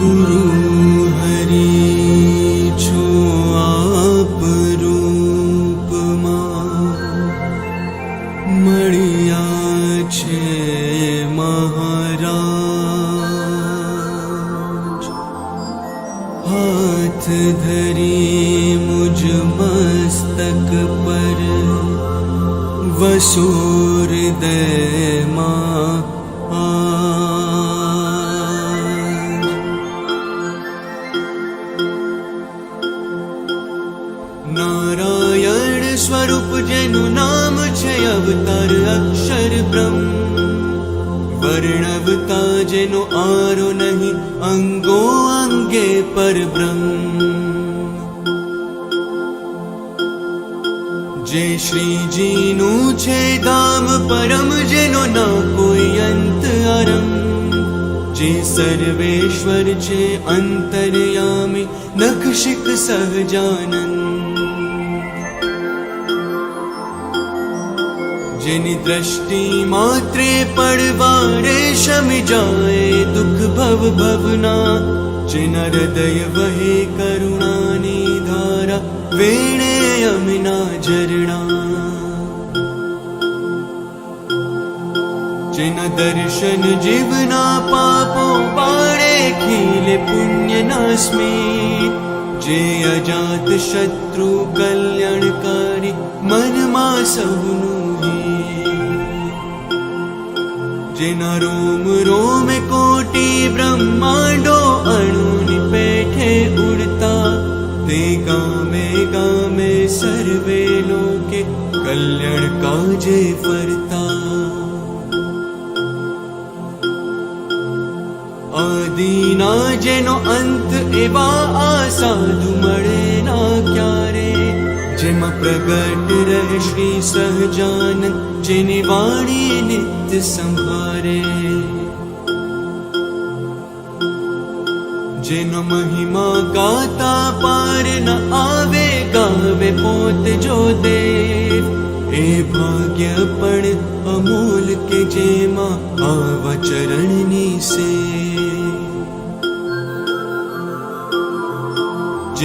गुरु हरि छो आपरूप मिया महारा हा धरि मुज मस्तक पर वसूरदयमा ब्रह्म वर्णवता जेनो आरो नहीं अंगो अंगे पर ब्रह्म। जे जीजी छे दाम परम जेनो ना कोई अंत अरम। जे सर्वेश्वर छे अंतर्यामी नखशिक सहजानंद िनि दृष्टि मात्रे परवारे जाए दुख भव भवना। जिन हृदय वहे करुणानि धारा वेणे अमिना झरणा जिन दर्शन जीवना पापो पाणेखिल पुण्य नास्मि जे अजात शत्रु अजातशत्रु कल्याणकारि मनमासौनु જેના રોમ રોમે કોટી બ્રહ્માંડો અણુની પેઠે ઉડતા તે ગામે ગામે સર્વે લોકે કલ્યાણ કાજે ફરતા આદિના જેનો અંત એવા આ સાધુ મળે ના ક્યારે श्रीम प्रगट श्री सहजान जिनि वाणी नित्य संभारे जिन महिमा गाता पार न आवे गावे पोत पोतो देव। ए भाग्यपण अमूल के जेमा आवा चरणनी चरणी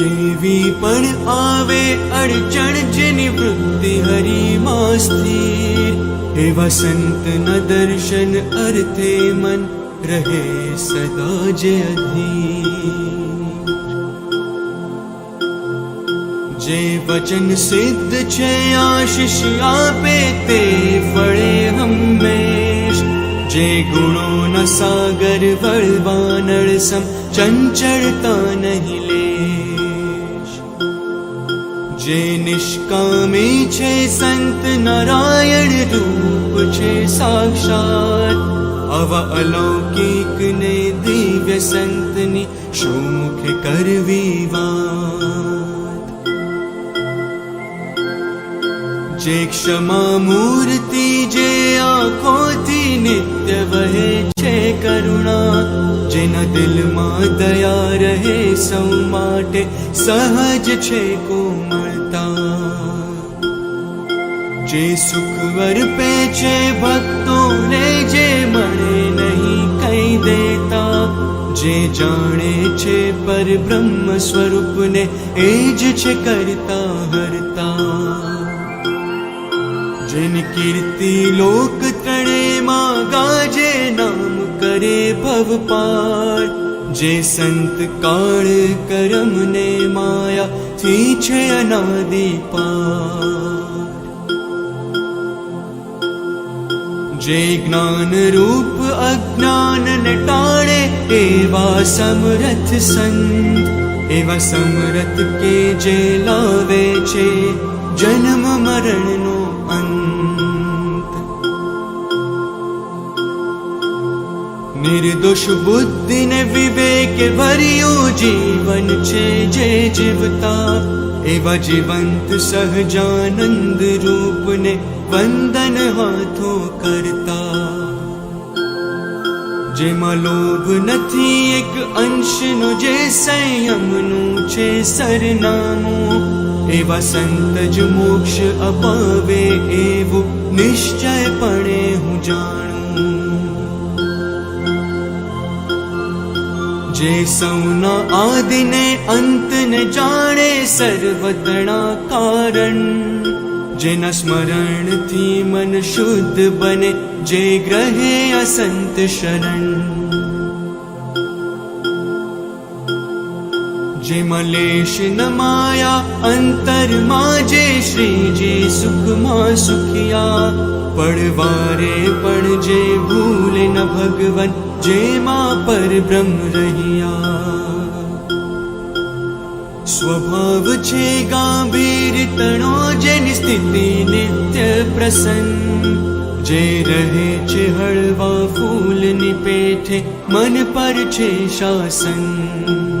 કેવી પણ આવે અડચણ જેની વૃત્તિ હરિમાં સ્થિર એવા સંતના દર્શન અર્થે મન રહે સદા જે અધીર જે વચન સિદ્ધ છે આશીષ આપે તે ફળે હંમેશ જે ગુણોના સાગર વળવાનળ સમ ચંચળતા નહીં લેશ જે નિષ્કામી છે સંત નારાયણ રૂપ છે સાક્ષાત આવા અલૌકિક ને દિવ્ય સંતની શું મુખે કરવી વાત જે ક્ષમા મૂર્તિ જે આંખોથી નિત્ય વહે છે કરુણા જેના દિલમાં દયા રહે, સૌ માટે સહજ છે કોમળતા. જે સુખ વર્પે છે ભક્તોને જે મળે નહીં કઈ દેતા, જે જાણે છે પર બ્રહ્મ સ્વરૂપને, એ જ છે કરતા હરતા. જેની કીર્તિ લોક करे भव पार। जे संत काल करम ने माया छीछे अनादि पार। जे ज्ञान रूप अज्ञान नेवा समरथ संत। एवा समरथ के जे लावे छे નિર્દોષ બુદ્ધિને વિવેકે ભર્યું જીવન છે જે જીવતા. એવા જીવંત સહજાનંદ રૂપને વંદન હાથો કરતા. જેમાં લોભ નથી એક અંશનો, જે સંયમનું છે સરનામું. એવા સંત જ મોક્ષ અપાવે એવું નિશ્ચયપણે હું જાણું. आदिने अन्त न जाने सर्वमरणी मन शुद्ध बने ज ग्रहे असन्त शरण। मलेश न माया अन्तर् मा श्रीमा सुखिया। पडे पणे भूल न भगवन् स्वभावीर तणो जन स्थिति नित्य प्रसन्ने। च हवाेठे मन पर शासन।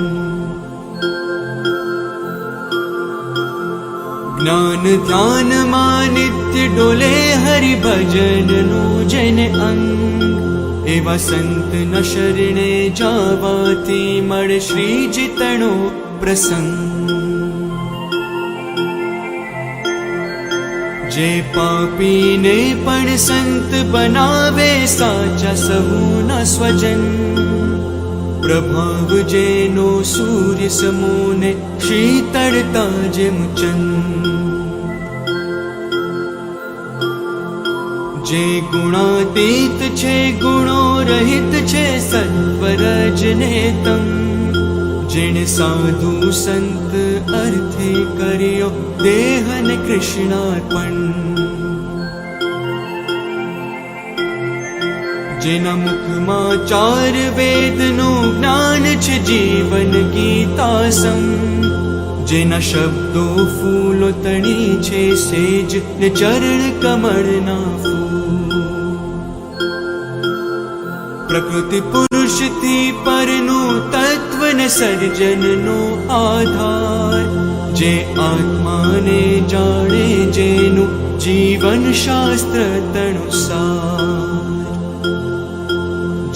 ज्ञान ध्यान मानित्य डोले हरि भजन नो जन अंग। एवा संत न शरणे जावाती मण श्री जितणो प्रसंग। जे पापी ने पण संत बनावे साचा सहू न स्वजन। प्रभाव जनो सूर्य समूहने शीत गुणातीत चे गुणो रहित सत्परज नेत जिण साधु सन्त अर्थे हन कृष्णापन् જેના મુખમાં ચાર વેદનું જ્ઞાન છે જીવન ગીતાસમ. જેના શબ્દો ફૂલો તણી છે સેજ ને ચરણ કમળના પ્રકૃતિ પુરુષથી પરનું તત્વ ને સર્જનનો આધાર. જે આત્માને જાણે જેનું જીવન શાસ્ત્ર તણુસાર.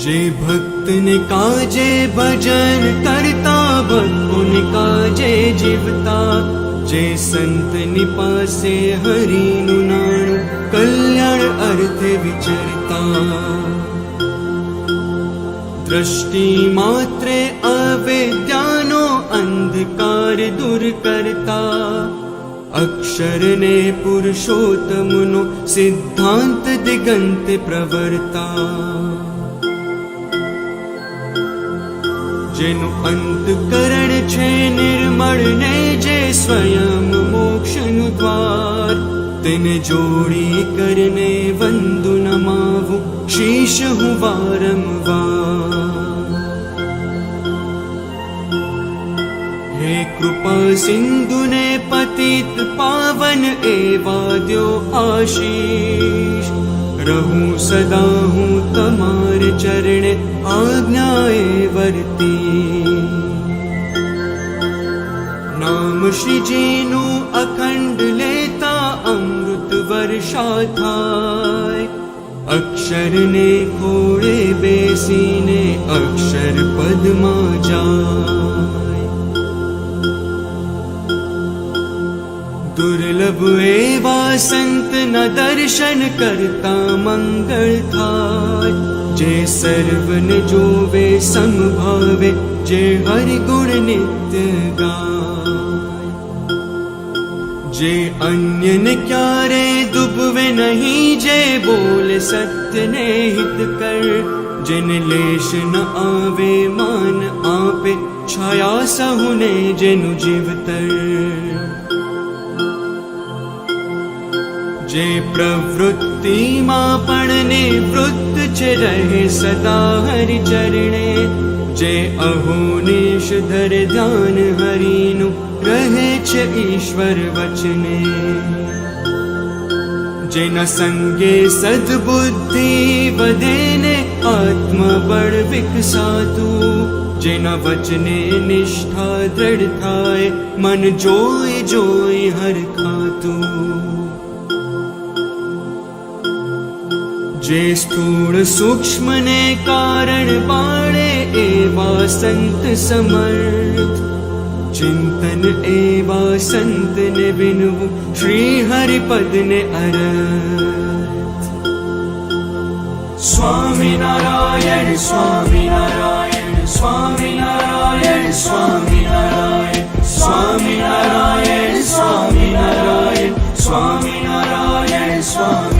जे भक्त निका जे भजन करता बन जे जीवता। जे संत निपासे हरि कल्याण अर्थ विचरता। दृष्टि मात्रे अवद्या अंधकार दूर करता। अक्षर ने पुरुषोत्तमो सिद्धान्त दिगन्त प्रवर्ता। જેનું અંતકરણ છે નિર્મળ ને જે સ્વયં મોક્ષનું દ્વાર તેને જોડી કરીને વંદુ નમાવું શીશ હું વારંવાર હે કૃપા સિંધુને પતિત પાવન એવા દ્યો આશીષ हु सदाहु कमार चरण आज्ञाए वर्ती। नाम श्री श्रीजीनो अखंड लेता अमृत वर्षा थाय वर्षाखा अक्षरने घोडे बेसिने अक्षर पद् माजा દુર્લભ એવા સંતના દર્શન કરતા મંગળ થાય જે સર્વને જોવે સંભાવે જે હરિગુણ નિત્ય ગાય જે અન્યને ક્યારે દુબવે નહીં જે બોલે સત્યને હિત કર જેને લેશ ન આવે માન આપે છાયા સહુને જેનું જીવતર जे प्रवृत्तिमापने वृत् च रहे सदा हरिचरणे। जे अहोनिश धर ध्यान हरिनु रहे च ईश्वर हरि जना सङ्गे सद्बुद्धि वदेने आत्मबल वसातु जना वचने निष्ठा दृढ मनो जय हर खातु। क्ष्मने कारणपाणे एव सन्त समर्त चिन्तन एव सन्त श्रीहरिपद नर स्वामी नारायण स्वामी नारायण स्वामी नारायण स्वामी नारायण स्वामी नारायण स्वामी नारायण स्वामी नारायण स्वामी